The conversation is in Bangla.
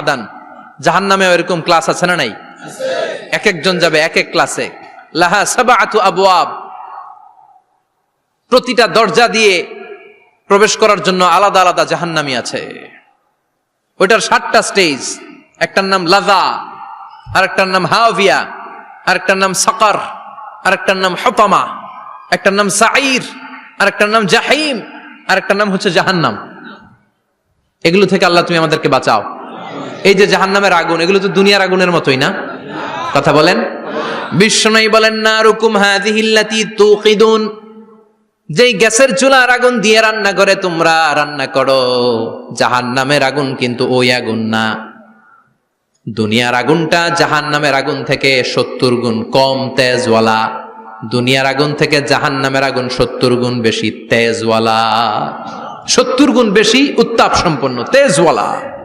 আদান। জাহান নামে এরকম ক্লাস আছে না নাই? এক একজন যাবে এক এক ক্লাসে লাহা সাবাআতু আবওয়াব। প্রতিটা দরজা দিয়ে প্রবেশ করার জন্য আলাদা আলাদা জাহান্নামি আছে। ওইটার সাতটা স্টেজ একটার নাম লাজা, আরেকটার নাম হাভিয়া আরেকটার নাম সাকার, আরেকটার নাম হতামা, একটার নাম সাইর আরেকটার নাম জাহিম, আরেকটার নাম হচ্ছে জাহান্নাম। এগুলো থেকে আল্লাহ তুমি আমাদেরকে বাঁচাও। এই যে জাহান্নামের আগুন, এগুলো তো দুনিয়ার আগুনের মতোই না? কথা বলেন। বিশ্বনয়ী বলেন না রুকুম হাদিহিল্লাতি তুকিদুন যেই গ্যাসের চুলার আগুন দিয়ে রান্না করে, তোমরা রান্না করো। জাহান নামের আগুন কিন্তু ওই আগুন না। দুনিয়ার আগুনটা জাহান নামের আগুন থেকে সত্তর গুণ কম তেজওয়ালা। দুনিয়ার আগুন থেকে জাহান নামের আগুন সত্তর গুণ বেশি তেজওয়ালা। সত্তর গুণ বেশি উত্তাপ সম্পন্ন তেজওয়ালা।